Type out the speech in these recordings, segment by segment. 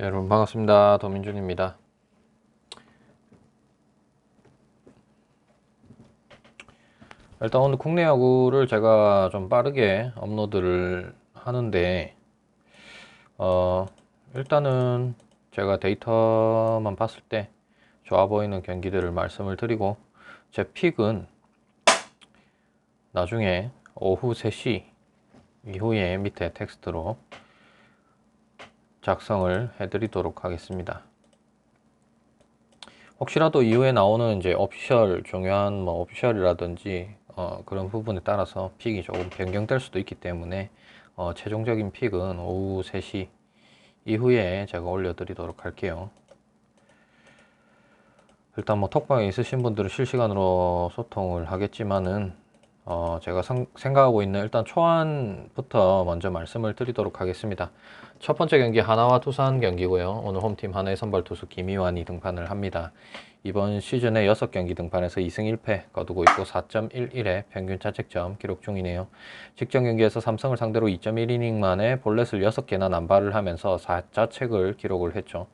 예, 여러분 반갑습니다. 도민준입니다. 일단 오늘 국내 야구를 제가 좀 빠르게 업로드를 하는데 어 일단은 제가 데이터만 봤을 때 좋아 보이는 경기들을 말씀을 드리고 제 픽은 나중에 오후 3시 이후에 밑에 텍스트로 작성을 해드리도록 하겠습니다. 혹시라도 이후에 나오는 이제 오피셜 중요한 뭐 오피셜이라든지 어, 그런 부분에 따라서 픽이 조금 변경될 수도 있기 때문에 어, 최종적인 픽은 오후 3시 이후에 제가 올려드리도록 할게요. 일단 뭐 톡방에 있으신 분들은 실시간으로 소통을 하겠지만은 어, 제가 상, 생각하고 있는 일단 초안부터 먼저 말씀을 드리도록 하겠습니다. 첫 번째 경기 하나와 두산 경기고요. 오늘 홈팀 하나의 선발 투수 김희환이 등판을 합니다. 이번 시즌에 6경기 등판해서 2승 1패 거두고 있고 4.11의 평균 자책점 기록 중이네요. 직전 경기에서 삼성을 상대로 2.1이닝 만에 볼넷을 6개나 난발을 하면서 4자책을 기록을 했죠.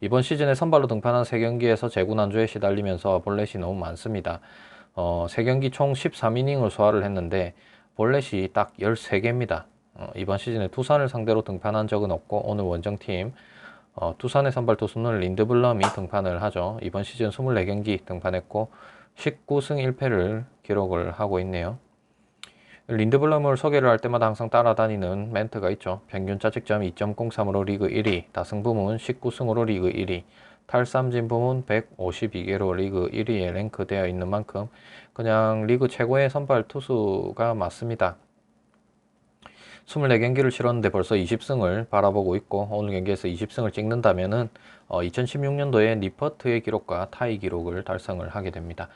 이번 시즌에 선발로 등판한 3경기에서 재구 난조에 시달리면서 볼넷이 너무 많습니다. 어, 3경기 총 13이닝을 소화를 했는데 볼넷이 딱 13개입니다. 어, 이번 시즌에 두산을 상대로 등판한 적은 없고 오늘 원정팀 어, 두산의 선발 투수는 린드블럼이 등판을 하죠. 이번 시즌 24경기 등판했고 19승 1패를 기록을 하고 있네요. 린드블럼을 소개를 할 때마다 항상 따라다니는 멘트가 있죠. 평균 자책점 2.03으로 리그 1위, 다승 부문 19승으로 리그 1위, 탈삼진 부문 152개로 리그 1위에 랭크되어 있는 만큼 그냥 리그 최고의 선발 투수가 맞습니다. 24경기를 치렀는데 벌써 20승을 바라보고 있고 오늘 경기에서 20승을 찍는다면 은 어, 2016년도에 니퍼트의 기록과 타이 기록을 달성을 하게 됩니다.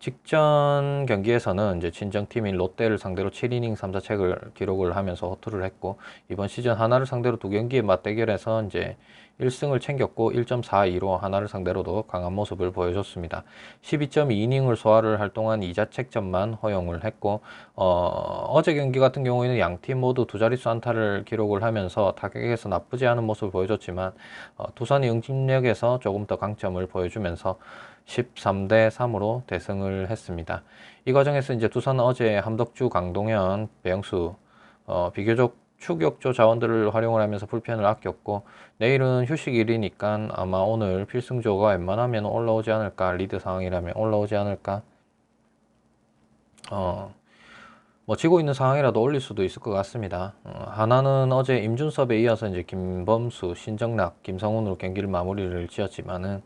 직전 경기에서는 이제 친정팀인 롯데를 상대로 7이닝 3자책을 기록을 하면서 호투를 했고 이번 시즌 하나를 상대로 두 경기의 맞대결에서 이제 1승을 챙겼고 1.42로 하나를 상대로도 강한 모습을 보여줬습니다. 12.2이닝을 소화를 할 동안 2자책점만 허용을 했고 어, 어제 경기 같은 경우에는 양 팀 모두 두 자릿수 안타를 기록을 하면서 타격에서 나쁘지 않은 모습을 보여줬지만 어, 두산이 응집력에서 조금 더 강점을 보여주면서 13대 3으로 대승을 했습니다. 이 과정에서 이제 두산은 어제 함덕주, 강동현, 배영수 어, 비교적 추격조 자원들을 활용을 하면서 불펜을 아꼈고 내일은 휴식일이니까 아마 오늘 필승조가 웬만하면 올라오지 않을까 리드 상황이라면 올라오지 않을까 어, 뭐 지고 있는 상황이라도 올릴 수도 있을 것 같습니다. 어, 하나는 어제 임준섭에 이어서 이제 김범수, 신정락, 김성훈으로 경기를 마무리를 지었지만은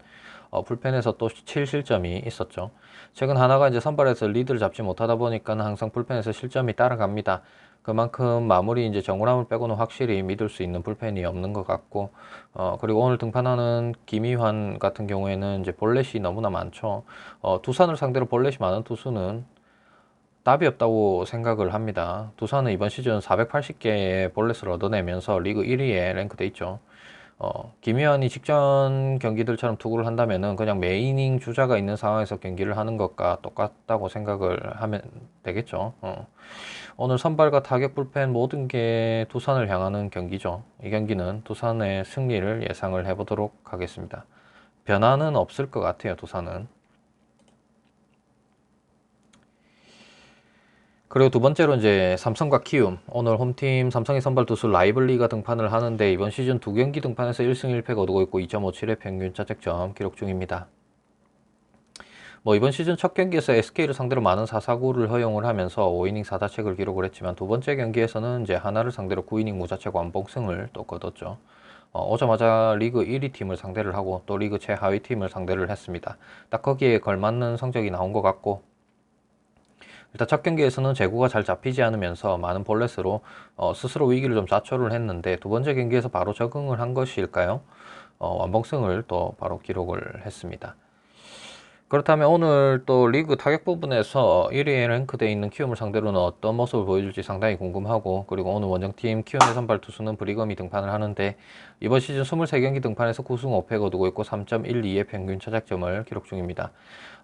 어, 불펜에서 또 7실점이 있었죠. 최근 하나가 이제 선발에서 리드를 잡지 못하다 보니까 항상 불펜에서 실점이 따라갑니다. 그만큼 마무리 이제 정우람을 빼고는 확실히 믿을 수 있는 불펜이 없는 것 같고 어 그리고 오늘 등판하는 김희환 같은 경우에는 이제 볼넷이 너무나 많죠. 어 두산을 상대로 볼넷이 많은 투수는 답이 없다고 생각을 합니다. 두산은 이번 시즌 480개의 볼넷을 얻어내면서 리그 1위에 랭크돼 있죠. 어, 김희환이 직전 경기들처럼 투구를 한다면은 그냥 메이닝 주자가 있는 상황에서 경기를 하는 것과 똑같다고 생각을 하면 되겠죠. 어. 오늘 선발과 타격 불펜 모든 게 두산을 향하는 경기죠. 이 경기는 두산의 승리를 예상을 해보도록 하겠습니다. 변화는 없을 것 같아요, 두산은. 그리고 두 번째로 이제 삼성과 키움 오늘 홈팀 삼성의 선발 투수 라이블리가 등판을 하는데 이번 시즌 두 경기 등판에서 1승 1패 거두고 있고 2.57의 평균 자책점 기록 중입니다. 뭐 이번 시즌 첫 경기에서 SK를 상대로 많은 사사구를 허용을 하면서 5이닝 4자책을 기록을 했지만 두 번째 경기에서는 이제 하나를 상대로 9이닝 무자책 완봉승을 또 거뒀죠. 어, 오자마자 리그 1위 팀을 상대를 하고 또 리그 최하위 팀을 상대를 했습니다. 딱 거기에 걸맞는 성적이 나온 것 같고 일단 첫 경기에서는 제구가 잘 잡히지 않으면서 많은 볼넷으로 어, 스스로 위기를 좀 자초를 했는데 두 번째 경기에서 바로 적응을 한 것일까요? 어, 완봉승을 또 바로 기록을 했습니다. 그렇다면 오늘 또 리그 타격 부분에서 1위에 랭크되어 있는 키움을 상대로는 어떤 모습을 보여줄지 상당히 궁금하고 그리고 오늘 원정팀 키움의 선발 투수는 브리검이 등판을 하는데 이번 시즌 23경기 등판에서 9승 5패 거두고 있고 3.12의 평균 차작점을 기록 중입니다.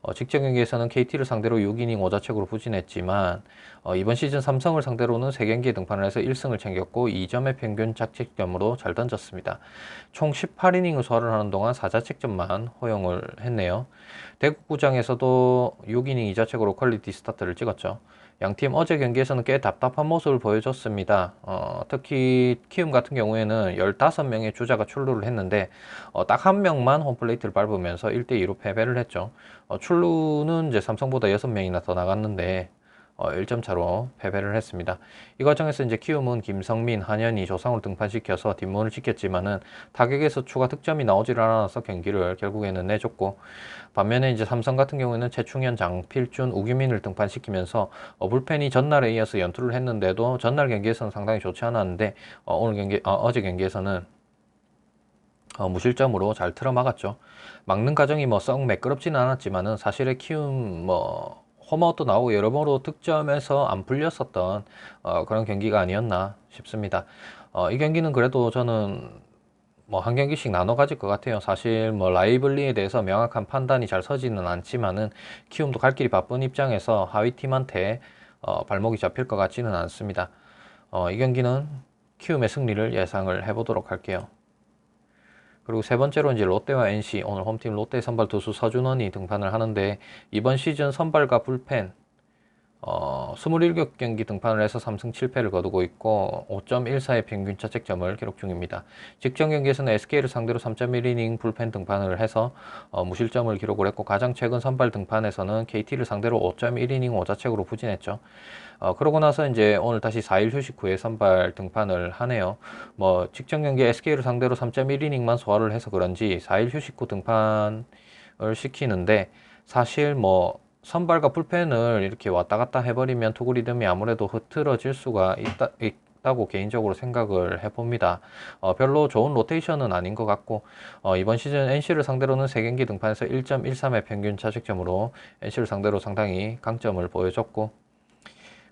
어, 직전 경기에서는 KT를 상대로 6이닝 5자책으로 부진했지만 어, 이번 시즌 삼성을 상대로는 3경기에 등판을 해서 1승을 챙겼고 2점의 평균 자책점으로 잘 던졌습니다. 총 18이닝을 소화를 하는 동안 4자책점만 허용을 했네요. 대구구장에서도 6이닝 2자책으로 퀄리티 스타트를 찍었죠. 양팀 어제 경기에서는 꽤 답답한 모습을 보여줬습니다. 어, 특히 키움 같은 경우에는 15명의 주자가 출루를 했는데 어, 딱 한 명만 홈플레이트를 밟으면서 1대2로 패배를 했죠. 어, 출루는 이제 삼성보다 6명이나 더 나갔는데 어, 1점 차로 패배를 했습니다. 이 과정에서 이제 키움은 김성민, 한현희, 조상우를 등판시켜서 뒷문을 지켰지만은 타격에서 추가 득점이 나오질 않아서 경기를 결국에는 내줬고 반면에 이제 삼성 같은 경우에는 최충현, 장필준, 우규민을 등판시키면서 어, 불펜이 전날에 이어서 연투를 했는데도 전날 경기에서는 상당히 좋지 않았는데 어, 오늘 경기 어, 제 경기에서는 어, 무실점으로 잘 틀어 막았죠. 막는 과정이 뭐 썩 매끄럽지는 않았지만은 사실의 키움 뭐 홈아웃도 나오고 여러모로 득점에서 안 풀렸었던 어, 그런 경기가 아니었나 싶습니다. 어, 이 경기는 그래도 저는 뭐 한 경기씩 나눠 가질 것 같아요. 사실 뭐 라이블리에 대해서 명확한 판단이 잘 서지는 않지만은 키움도 갈 길이 바쁜 입장에서 하위 팀한테 어, 발목이 잡힐 것 같지는 않습니다. 어, 이 경기는 키움의 승리를 예상을 해보도록 할게요. 그리고 세 번째로 이제 롯데와 NC 오늘 홈팀 롯데 선발 투수 서준원이 등판을 하는데 이번 시즌 선발과 불펜 어, 27경기 등판을 해서 3승 7패를 거두고 있고 5.14의 평균 자책점을 기록 중입니다. 직전 경기에서는 SK를 상대로 3.1이닝 불펜 등판을 해서 어, 무실점을 기록을 했고 가장 최근 선발 등판에서는 KT를 상대로 5.1이닝 5자책으로 부진했죠. 어, 그러고 나서 이제 오늘 다시 4일 휴식 후에 선발 등판을 하네요. 뭐 직전 경기 SK를 상대로 3.1이닝만 소화를 해서 그런지 4일 휴식 후 등판을 시키는데 사실 뭐 선발과 불펜을 이렇게 왔다 갔다 해버리면 투구 리듬이 아무래도 흐트러질 수가 있다, 있다 고 개인적으로 생각을 해봅니다. 어, 별로 좋은 로테이션은 아닌 것 같고 어, 이번 시즌 NC를 상대로는 3경기 등판에서 1.13의 평균 차식점으로 NC를 상대로 상당히 강점을 보여줬고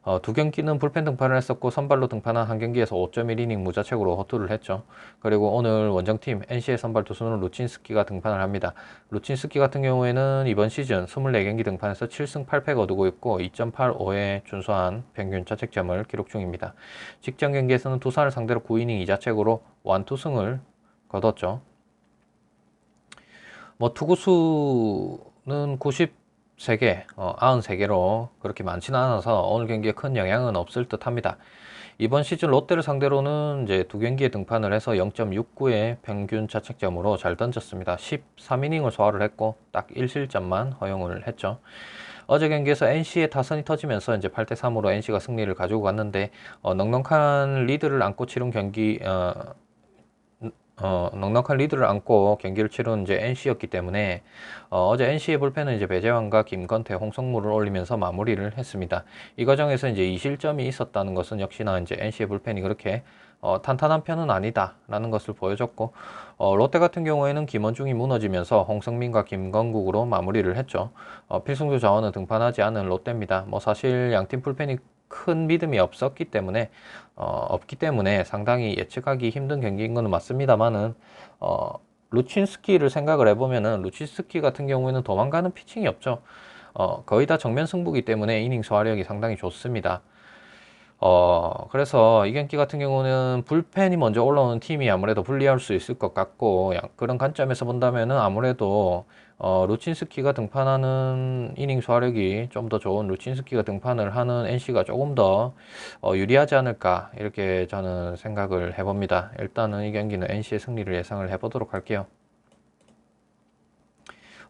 어, 두 경기는 불펜 등판을 했었고 선발로 등판한 한 경기에서 5.1이닝 무자책으로 호투를 했죠. 그리고 오늘 원정팀 NC의 선발 투수는 루친스키가 등판을 합니다. 루친스키 같은 경우에는 이번 시즌 24경기 등판에서 7승 8패 거두고 있고 2.85의 준수한 평균 자책점을 기록 중입니다. 직전 경기에서는 두산을 상대로 9이닝 2자책으로 완투승을 거뒀죠. 뭐 투구수는 90 3개, 어, 93개로 그렇게 많지는 않아서 오늘 경기에 큰 영향은 없을 듯 합니다. 이번 시즌 롯데를 상대로는 이제 두 경기에 등판을 해서 0.69의 평균 자책점으로 잘 던졌습니다. 13이닝을 소화를 했고 딱 1실점만 허용을 했죠. 어제 경기에서 NC의 타선이 터지면서 이제 8대 3으로 NC가 승리를 가지고 갔는데 어, 넉넉한 리드를 안고 치른 경기 어, 어, 넉넉한 리드를 안고 경기를 치른 이제 NC였기 때문에 어, 제 NC의 불펜은 이제 배재환과 김건태, 홍성무를 올리면서 마무리를 했습니다. 이 과정에서 이제 2실점이 있었다는 것은 역시나 이제 NC의 불펜이 그렇게 어, 탄탄한 편은 아니다라는 것을 보여줬고 어, 롯데 같은 경우에는 김원중이 무너지면서 홍성민과 김건국으로 마무리를 했죠. 어, 필승조 자원은 등판하지 않은 롯데입니다. 뭐 사실 양팀 불펜이 큰 믿음이 없었기 때문에 어, 없기 때문에 상당히 예측하기 힘든 경기인 것은 맞습니다만은 어, 루친스키를 생각을 해보면은 루친스키 같은 경우에는 도망가는 피칭이 없죠. 어, 거의 다 정면 승부기 때문에 이닝 소화력이 상당히 좋습니다. 어, 그래서 이 경기 같은 경우는 불펜이 먼저 올라오는 팀이 아무래도 불리할 수 있을 것 같고, 그런 관점에서 본다면은 아무래도 어, 루친스키가 등판하는 이닝 소화력이 좀 더 좋은 루친스키가 등판을 하는 NC가 조금 더 어, 유리하지 않을까 이렇게 저는 생각을 해봅니다. 일단은 이 경기는 NC의 승리를 예상을 해보도록 할게요.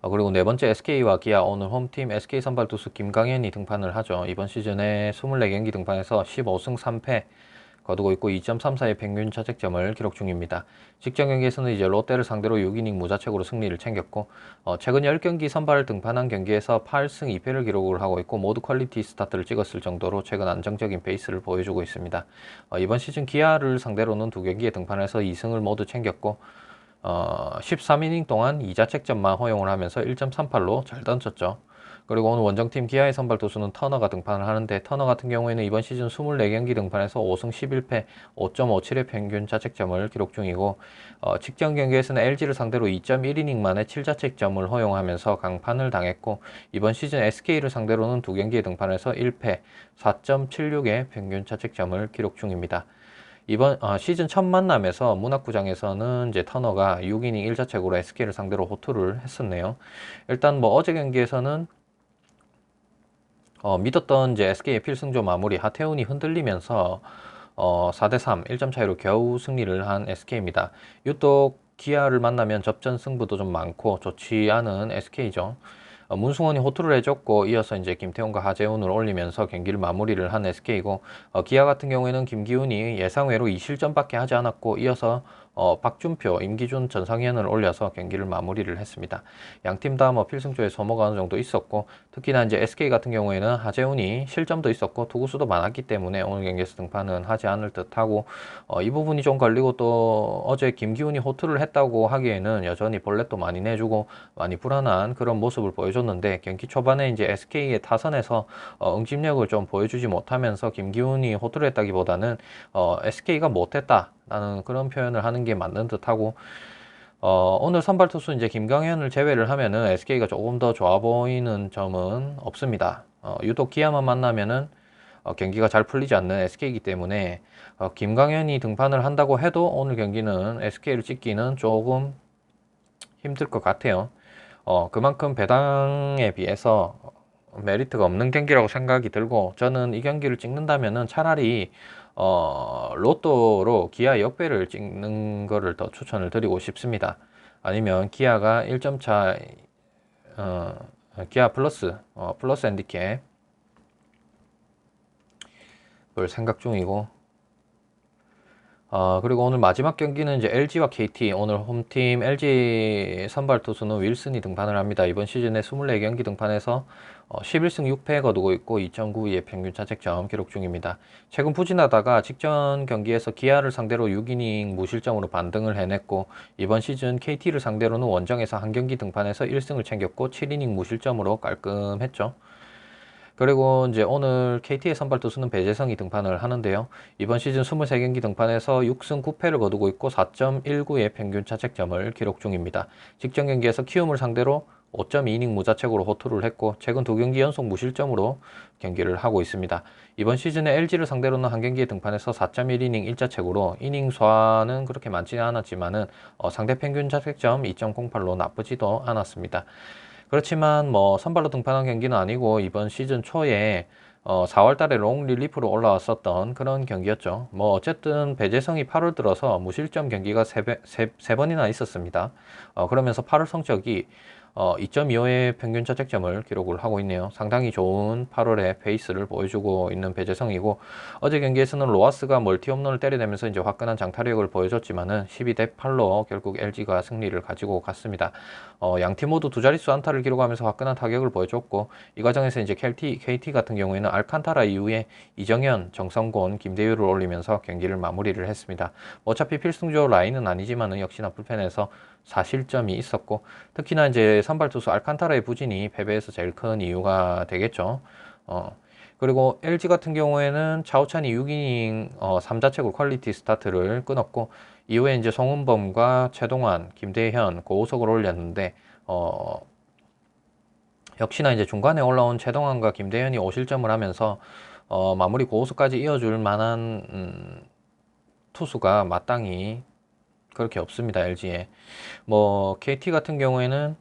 어, 그리고 네 번째 SK와 기아 오늘 홈팀 SK 선발 투수 김강현이 등판을 하죠. 이번 시즌에 24경기 등판해서 15승 3패 거두고 있고 2.34의 평균 자책점을 기록 중입니다. 직전 경기에서는 이제 롯데를 상대로 6이닝 무자책으로 승리를 챙겼고 어, 최근 10경기 선발 등판한 경기에서 8승 2패를 기록을 하고 있고 모두 퀄리티 스타트를 찍었을 정도로 최근 안정적인 페이스를 보여주고 있습니다. 어, 이번 시즌 기아를 상대로는 두 경기에 등판해서 2승을 모두 챙겼고 어, 13이닝 동안 2자책점만 허용을 하면서 1.38로 잘 던졌죠. 그리고 오늘 원정팀 기아의 선발 투수는 터너가 등판을 하는데 터너 같은 경우에는 이번 시즌 24경기 등판에서 5승 11패 5.57의 평균 자책점을 기록 중이고 어, 직전 경기에서는 LG를 상대로 2.1이닝 만에 7자책점을 허용하면서 강판을 당했고 이번 시즌 SK를 상대로는 두 경기에 등판해서 1패 4.76의 평균 자책점을 기록 중입니다. 이번 어, 시즌 첫 만남에서 문학구장에서는 이제 터너가 6이닝 1자책으로 SK를 상대로 호투를 했었네요. 일단 뭐 어제 경기에서는 어, 믿었던 이제 SK의 필승조 마무리 하태훈이 흔들리면서 어, 4대3 1점 차이로 겨우 승리를 한 SK입니다. 유독 기아를 만나면 접전 승부도 좀 많고 좋지 않은 SK죠. 어, 문승원이 호투를 해줬고 이어서 이제 김태훈과 하재훈을 올리면서 경기를 마무리를 한 SK고 어, 기아 같은 경우에는 김기훈이 예상외로 2실점밖에 하지 않았고 이어서 어, 박준표, 임기준, 전상현을 올려서 경기를 마무리를 했습니다. 양팀 다 뭐 필승조에 소모가 어느 정도 있었고 특히나 이제 SK 같은 경우에는 하재훈이 실점도 있었고 투구수도 많았기 때문에 오늘 경기에서 등판은 하지 않을 듯하고 어, 이 부분이 좀 걸리고 또 어제 김기훈이 호투를 했다고 하기에는 여전히 볼넷도 많이 내주고 많이 불안한 그런 모습을 보여줬는데 경기 초반에 이제 SK의 타선에서 어, 응집력을 좀 보여주지 못하면서 김기훈이 호투를 했다기보다는 어, SK가 못했다. 라는 그런 표현을 하는 게 맞는 듯하고 어, 오늘 선발 투수 이제 김강현을 제외를 하면은 SK가 조금 더 좋아 보이는 점은 없습니다. 어, 유독 기아만 만나면은 어, 경기가 잘 풀리지 않는 SK이기 때문에 어, 김강현이 등판을 한다고 해도 오늘 경기는 SK를 찍기는 조금 힘들 것 같아요. 어, 그만큼 배당에 비해서 메리트가 없는 경기라고 생각이 들고 저는 이 경기를 찍는다면은 차라리 어, 로또로 기아 역배를 찍는 거를 더 추천을 드리고 싶습니다. 아니면 기아가 1점 차 어, 기아 플러스 어, 플러스 핸디캡 을 생각 중이고 어, 그리고 오늘 마지막 경기는 이제 LG와 KT. 오늘 홈팀 LG 선발 투수는 윌슨이 등판을 합니다. 이번 시즌에 24경기 등판해서 어, 11승 6패 거두고 있고 2.92의 평균 자책점 기록 중입니다. 최근 부진하다가 직전 경기에서 기아를 상대로 6이닝 무실점으로 반등을 해냈고 이번 시즌 KT를 상대로는 원정에서 한 경기 등판해서 1승을 챙겼고 7이닝 무실점으로 깔끔했죠. 그리고 이제 오늘 KT의 선발 투수는 배재성이 등판을 하는데요. 이번 시즌 23경기 등판해서 6승 9패를 거두고 있고 4.19의 평균 자책점을 기록 중입니다. 직전 경기에서 키움을 상대로 5.2이닝 무자책으로 호투를 했고 최근 두 경기 연속 무실점으로 경기를 하고 있습니다. 이번 시즌에 LG를 상대로는 한 경기에 등판해서 4.1이닝 1자책으로 이닝 소화는 그렇게 많지는 않았지만은 어, 상대 평균 자책점 2.08로 나쁘지도 않았습니다. 그렇지만 뭐 선발로 등판한 경기는 아니고 이번 시즌 초에 어, 4월 달에 롱 릴리프로 올라왔었던 그런 경기였죠. 뭐 어쨌든 배재성이 8월 들어서 무실점 경기가 3, 3, 번이나 있었습니다. 어, 그러면서 8월 성적이 어, 2.25의 평균 자책점을 기록을 하고 있네요. 상당히 좋은 8월의 페이스를 보여주고 있는 배재성이고 어제 경기에서는 로아스가 멀티 홈런을 때려내면서 이제 화끈한 장타력을 보여줬지만은 12대 8로 결국 LG가 승리를 가지고 갔습니다. 어, 양팀 모두 두 자릿수 안타를 기록하면서 화끈한 타격을 보여줬고 이 과정에서 이제 KT, KT 같은 경우에는 알칸타라 이후에 이정현, 정성곤, 김대유를 올리면서 경기를 마무리를 했습니다. 어차피 필승조 라인은 아니지만은 역시나 불펜에서 4실점이 있었고 특히나 이제 선발 투수 알칸타라의 부진이 패배에서 제일 큰 이유가 되겠죠. 어, 그리고 LG 같은 경우에는 차우찬이 6이닝 어, 3자책으로 퀄리티 스타트를 끊었고 이후에 이제 송은범과 최동환, 김대현, 고우석을 올렸는데 어, 역시나 이제 중간에 올라온 최동환과 김대현이 5실점을 하면서 어, 마무리 고우석까지 이어줄 만한 음, 투수가 마땅히 그렇게 없습니다. LG에. 뭐 KT 같은 경우에는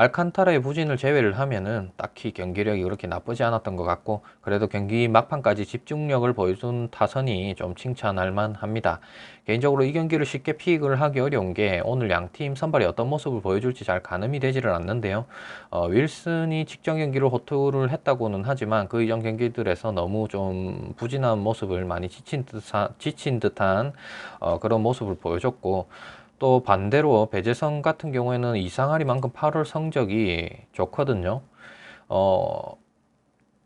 알칸타라의 부진을 제외를 하면은 딱히 경기력이 그렇게 나쁘지 않았던 것 같고 그래도 경기 막판까지 집중력을 보여준 타선이 좀 칭찬할 만합니다. 개인적으로 이 경기를 쉽게 픽을 하기 어려운 게 오늘 양 팀 선발이 어떤 모습을 보여줄지 잘 가늠이 되지를 않는데요. 어, 윌슨이 직전 경기를 호투를 했다고는 하지만 그 이전 경기들에서 너무 좀 부진한 모습을 많이 지친 듯한, 지친 듯한 어, 그런 모습을 보여줬고 또 반대로 배재성 같은 경우에는 이상하리만큼 8월 성적이 좋거든요. 어,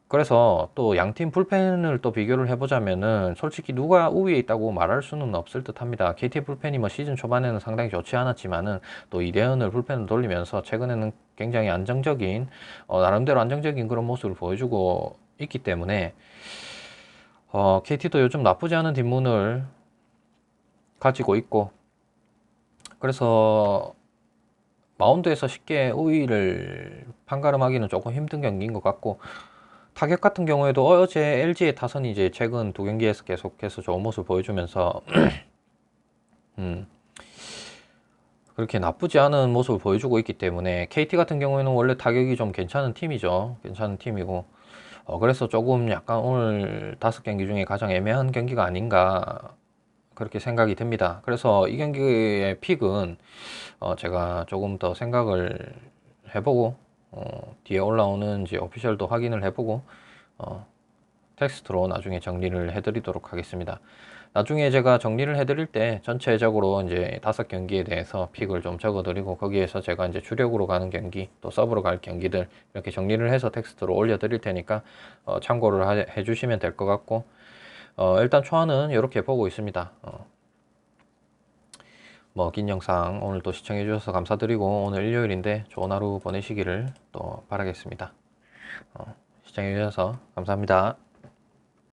그래서 또 양팀 불펜을 또 비교를 해보자면은 솔직히 누가 우위에 있다고 말할 수는 없을 듯 합니다. KT 불펜이 뭐 시즌 초반에는 상당히 좋지 않았지만은 또 이대현을 불펜을 돌리면서 최근에는 굉장히 안정적인, 어, 나름대로 안정적인 그런 모습을 보여주고 있기 때문에 어, KT도 요즘 나쁘지 않은 뒷문을 가지고 있고 그래서 마운드에서 쉽게 우위를 판가름하기는 조금 힘든 경기인 것 같고 타격 같은 경우에도 어제 LG의 타선이 이제 최근 두 경기에서 계속해서 좋은 모습을 보여주면서 음, 그렇게 나쁘지 않은 모습을 보여주고 있기 때문에 KT 같은 경우에는 원래 타격이 좀 괜찮은 팀이죠. 괜찮은 팀이고 어, 그래서 조금 약간 오늘 다섯 경기 중에 가장 애매한 경기가 아닌가 그렇게 생각이 듭니다. 그래서 이 경기의 픽은 어, 제가 조금 더 생각을 해보고 어, 뒤에 올라오는 이제 오피셜도 확인을 해보고 어, 텍스트로 나중에 정리를 해드리도록 하겠습니다. 나중에 제가 정리를 해드릴 때 전체적으로 이제 다섯 경기에 대해서 픽을 좀 적어드리고 거기에서 제가 이제 주력으로 가는 경기 또 서브로 갈 경기들 이렇게 정리를 해서 텍스트로 올려드릴 테니까 어, 참고를 하- 해주시면 될 것 같고 어, 일단 초안은 이렇게 보고 있습니다. 어, 뭐긴 영상 오늘도 시청해 주셔서 감사드리고 오늘 일요일인데 좋은 하루 보내시기를 또 바라겠습니다. 어, 시청해 주셔서 감사합니다.